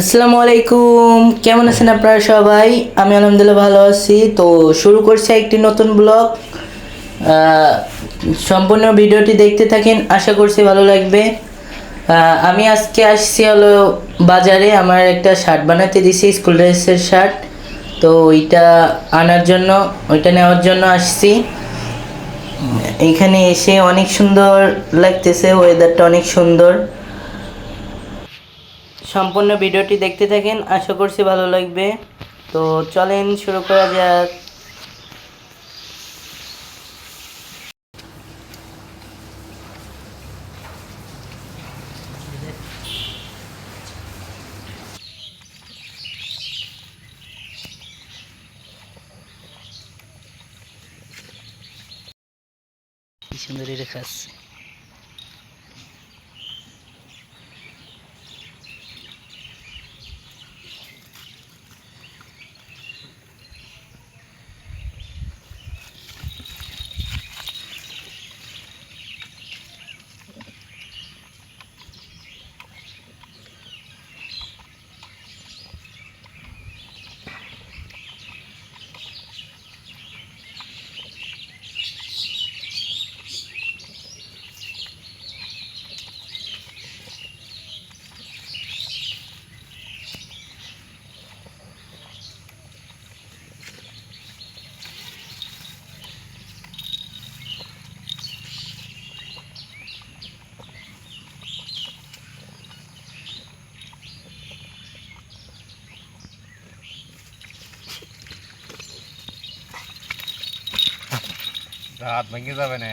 আসসালামু আলাইকুম। কেমন আছেন আপনারা সবাই? আমি আলহামদুলিল্লাহ ভালো আছি। তো শুরু করছি একটি নতুন ব্লগ। সম্পূর্ণ ভিডিওটি দেখতে থাকেন, আশা করছি ভালো লাগবে। আমি আজকে আসছি হলো বাজারে। আমার একটা শার্ট বানাতে দিছি, স্কুল ড্রেসের শার্ট। তো ওইটা আনার জন্য, ওইটা নেওয়ার জন্য আসছি। এখানে এসে অনেক সুন্দর লাগতেছে ওয়েদারটা অনেক সুন্দর। সম্পূর্ণ ভিডিওটি দেখতে থাকেন, আশা করছি ভালো লাগবে। তো চলেন শুরু করা যাক। সুন্দর রেখা আছে হাত ভেঙে যাবে না।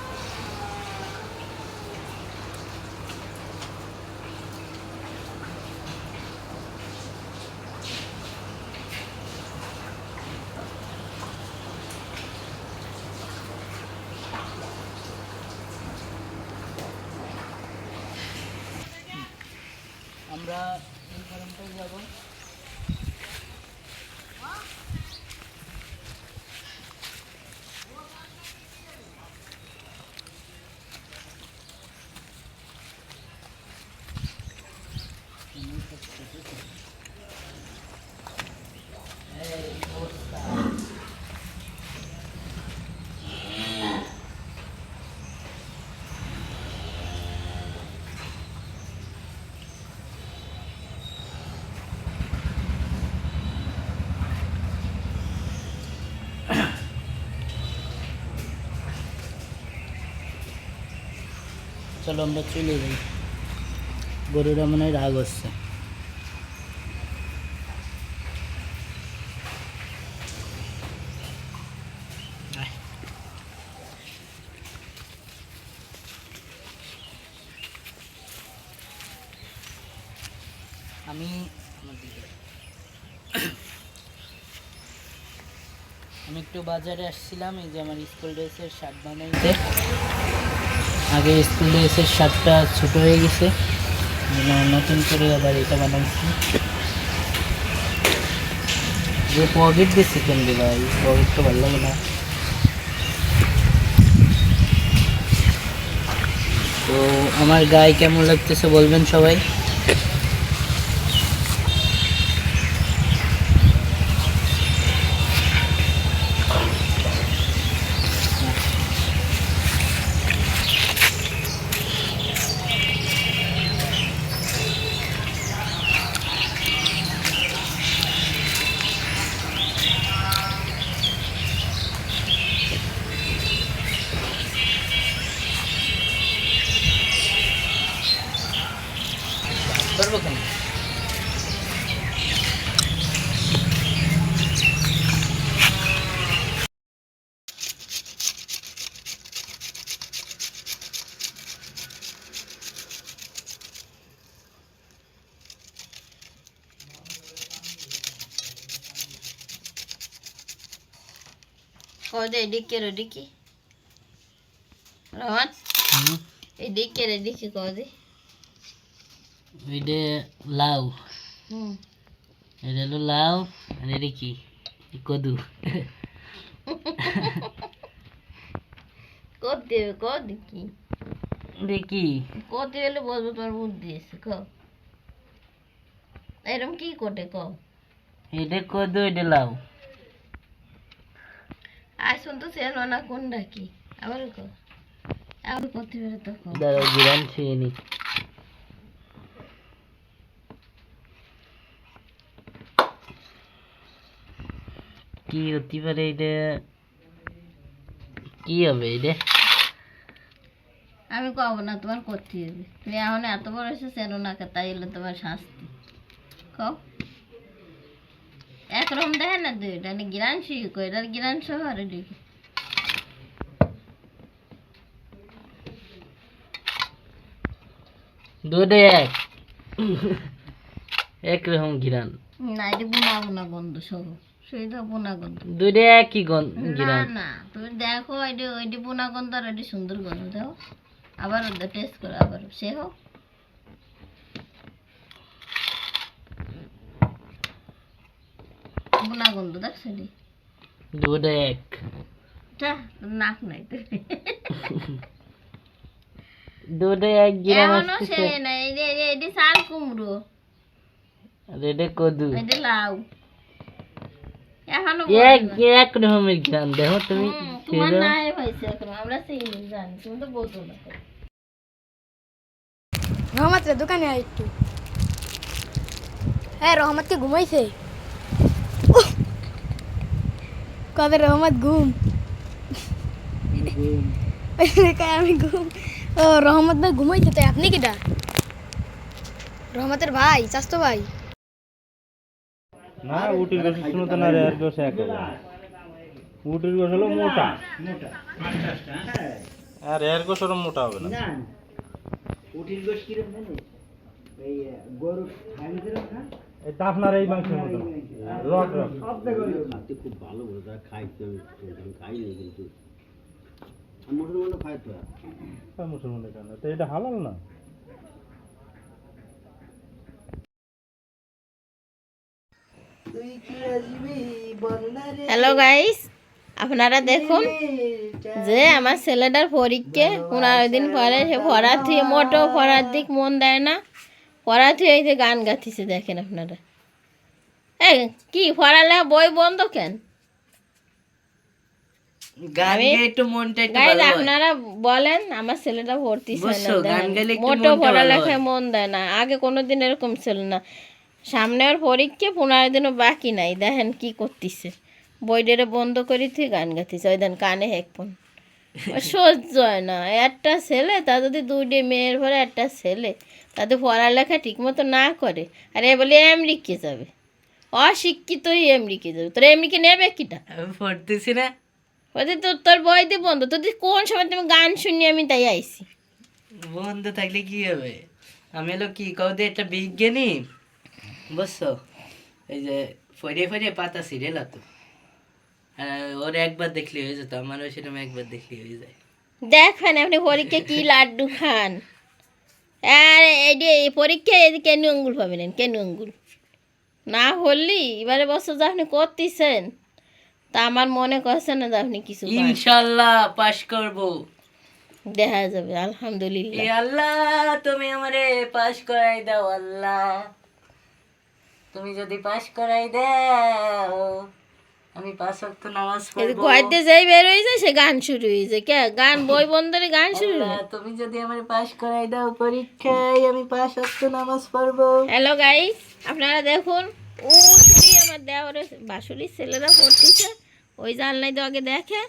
আমরা এই পর্যন্তই যাব চলো আমরা চলে যাই। গরুরা মনে হয় রাগ হচ্ছে। আমি আমি একটু বাজারে আসছিলাম, এই যে আমার স্কুল ড্রেসের শার্ট বানাইতে। আগে স্কুলে এসে শার্টটা ছোট হয়ে গেছে। এই নতুন করে আবার এটা বানাইছি। যে পকেট দিচ্ছে কেন রে ভাই পকেটটা ভালো লাগে না। তো আমার গায়ে কেমন লাগতেছে বলবেন সবাই পারব কেন কদে এদিকে এদিকে রহমান হুম এদিকে এদিকে কদে এটা লাউ হুম এটা হলো লাউ আর এটা কি এই কদু কদে কদে কি এটা কি কদে হলে বলব তোমার বুদ্ধি আছে ক এরম কি কোটে ক এটা কদু এটা লাউ আসুন তো সে না কোনটা কি আবার ক আবার করতে পারে তো দাঁড়া জিরান নি কি হতে পারে এটা? কি হবে এটা? আমি কব না তোমার করতে হবে। তুমি এখন এত বড় এসে সেনো না তাই হলো তোমার শাস্তি। কও। একরকম দেখে না দুইটা নি গিরান এটার আর এদিকে দুটো এক। একরকম না এটা বোনা বোনা গন্ধ সহ। বোনা গন্ধ দুটো একই গন- না ঘিরান। না তুমি দেখো এটি ওইটি বোনা গন্ধ আর এটি সুন্দর গন্ধ দেখো। আবার টেস্ট করো আবার সে হোক। বোনা গন্ধ দেখ সেটি দুটো এক। যা, নাক নাই তো। দুটো এক ঘিরান এখনও সে আসতেছে না কুমড়ো। কদু। লাউ। এখনও এক এক রকমের ঘিরান দেখো তুমি তোমার নাই এখন আমরা সেই জানি তুমি তো বোঝো না। রহমত দোকানে আয় একটু। হ্যাঁ ঘুমাইছে? কবে রহমত ঘুম আমি ঘুম ও রহমত ভাই ঘুমাইছে তাই আপনি কিটা রহমতের ভাই চাস্তো ভাই না উটির গোস শুনতো না রে আর গোস এক উটির গোস হলো মোটা। আর এর গোস ওরম মোটা হবে না। এই তো আপনার এই মাংসের মতো। রক রক হ্যাঁ, মুসলমানের কেন তো এটা হালাল না? হ্যালো গাইস আপনারা দেখুন যে আমার ছেলেটার পরীক্ষা পনেরো দিন পরে সে পড়া থুয়ে মোটেও পড়ার দিক মন দেয় না। পড়া থুয়ে এই যে গান গাতিছে দেখেন আপনারা। হ্যাঁ কি পড়ালে বই বন্ধ কেন। আপনারা বলেন আমার ছেলেটা ভর্তি পড়ালেখায় মন দেয় না আগে কোনোদিন এরকম ছিল না। পরীক্ষা পনেরো দিনও বাকি নাই দেখেন কি করতিছে। বইডেরে বন্ধ করি তুই গান ওই দেন কানে সহ্য হয় না একটা ছেলে তা যদি দুইটে মেয়ের পরে একটা ছেলে তাদের পড়ালেখা ঠিক মতো না করে। আর এ বলে আমেরিকে যাবে। অশিক্ষিতই আমেরিকে যাবে। তোর আমেরিকে নেবে কিটা? আমি পড়তেছি না। ওদের তোর তোর বই দিয়ে বন্ধ তোদের কোন সময় তুমি গান শুনি আমি তাই আইছি। বন্ধ থাকলে কি হবে? আমি হলো কি কৌদি একটা বিজ্ঞানী বুঝছ? এই যে ফরিয়ে ফরিয়ে পাতা সিরিয়াল তো আর ওর একবার দেখলে হয়ে যেত আমারও সেরকম একবার দেখলে হয়ে যায়। দেখেন আপনি পরীক্ষা কি লাড্ডু খান। আর এই যে এই কেন আঙ্গুল পাবেন কেন আঙ্গুল? না হলি এবারে বছর যে আপনি করতেছেন তা আমার মনে করছে না যে আপনি কিছু। ইনশাল্লাহ পাস করব। দেখা যাবে আলহামদুলিল্লাহ। এ আল্লাহ তুমি আমারে পাস করাই দাও আল্লাহ। তুমি যদি পাস করাই দাও আমি পাঁচ ওয়াক্ত নামাজ যে গয়তে যাই বের হয়ে যায় সে গান শুরু হয়েছে কে? গান বই বন্ধরে গান শুরু? তুমি যদি আমারে পাস করাই দাও পরীক্ষায় আমি পাঁচ ওয়াক্ত নামাজ পড়ব। হ্যালো গাইস আপনারা দেখুন ও ছুরি আমার দেওয়ারে বাসুরির ছেলেরা পড়তেছে। ওই জানলাই তো আগে দেখে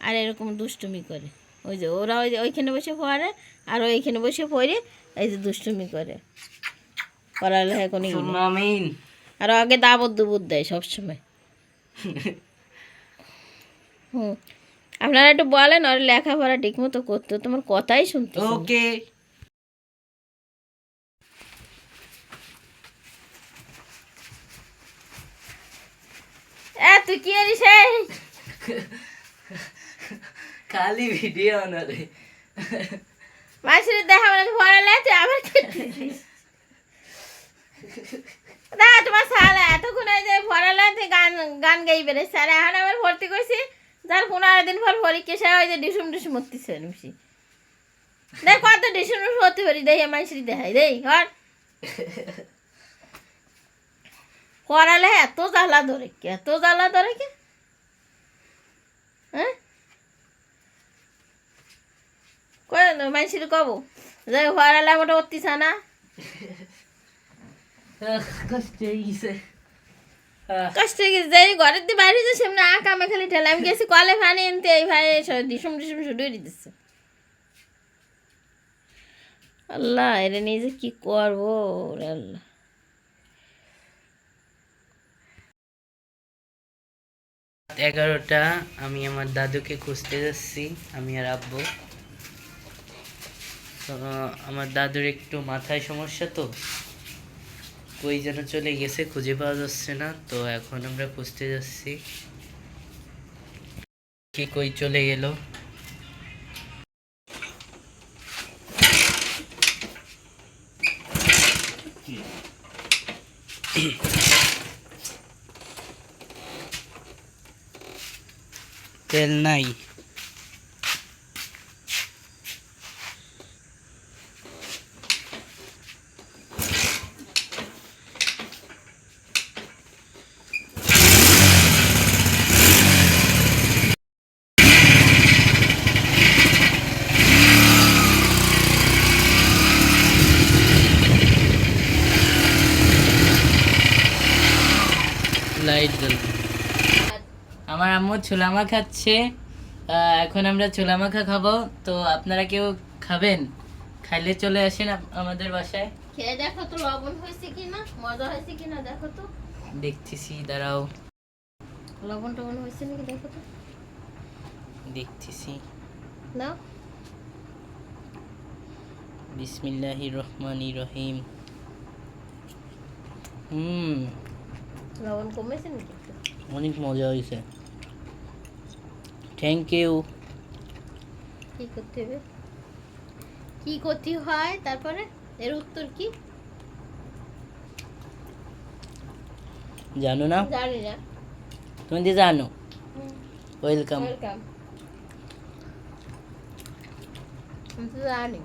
আর এরকম দুষ্টুমি করে। ওই যে ওরা ওই যে ওইখানে বসে পড়ে আর ওইখানে বসে পড়ে এই যে দুষ্টুমি করে। পড়ালেখা কোনো ই আর আগে দাবত দুবুত দেয় সবসময়। হুম। আপনারা একটু বলেন ওর লেখাপড়া ঠিক মতো করতে তোমার কথাই শুনতে ওকে। এ তুই কি এই? খালি ভিডিও না রে মাসির দেখা মানে পড়ালে? তুই আবার। না, তোমার সালা এতক্ষণ ওই যে পড়ালে তুই গান গান গাইবে রে। স্যার এখন আবার ভর্তি করছি, যার পনেরো দিন পর পরীক্ষা, সে ওই যে ডিসুম ডিসুম মরতেছে বেশি দেখ, কত ডিসুম ডিসুম হতে পারি, দেই মাসির দেখাই, দেই হর পড়ালে এত জ্বালা ধরে কি, এত জ্বালা ধরে কি? হ্যাঁ? কই, মানসির কব? যে পড়ালে মোটা উঠতিস না। কষ্ট হয়ে গেছে। আহ, কষ্ট গেছে যাই ঘরের দিয়ে বাইরে যে সামনে আঁকা আমি খালি ঠেলে। আমি গেছি কলে ফানি এনতে এই ভাই ডিসুম ডিসুম শুরু করে আল্লাহ এরে নিয়ে যে কি করব আল্লাহ। এগারোটা আমি আমার দাদুকে খুঁজতে যাচ্ছি আমি আর আব্বু। তো আমার দাদুর একটু মাথায় সমস্যা তো। কই যেন চলে গেছে, খুঁজে পাওয়া যাচ্ছে না। তো এখন আমরা খুঁজতে যাচ্ছি। কি কই চলে গেল? তেল নাই। আম্মু ছোলা মাখা খাচ্ছে এখন আমরা ছোলা মাখা খাব। তো আপনারা কেউ খাবেন? খাইলে চলে আসেন আমাদের বাসায়। খেয়ে দেখো তো লবণ হয়েছে কি না মজা হয়েছে কি না দেখো তো। দেখতেছি দাঁড়াও। লবণ টবণ হয়েছে নাকি দেখো তো। দেখতেছি। না বিসমিল্লাহির রহমানির রহিম। হুম। লবণ কমেছে নাকি অনেক মজা হয়েছে। থ্যাংক ইউ কি করতে হবে? কি করতে হয় তারপরে? এর উত্তর কি? জানো না? জানি না। তুমি যে জানো। ওয়েলকাম ওয়েলকাম জানি।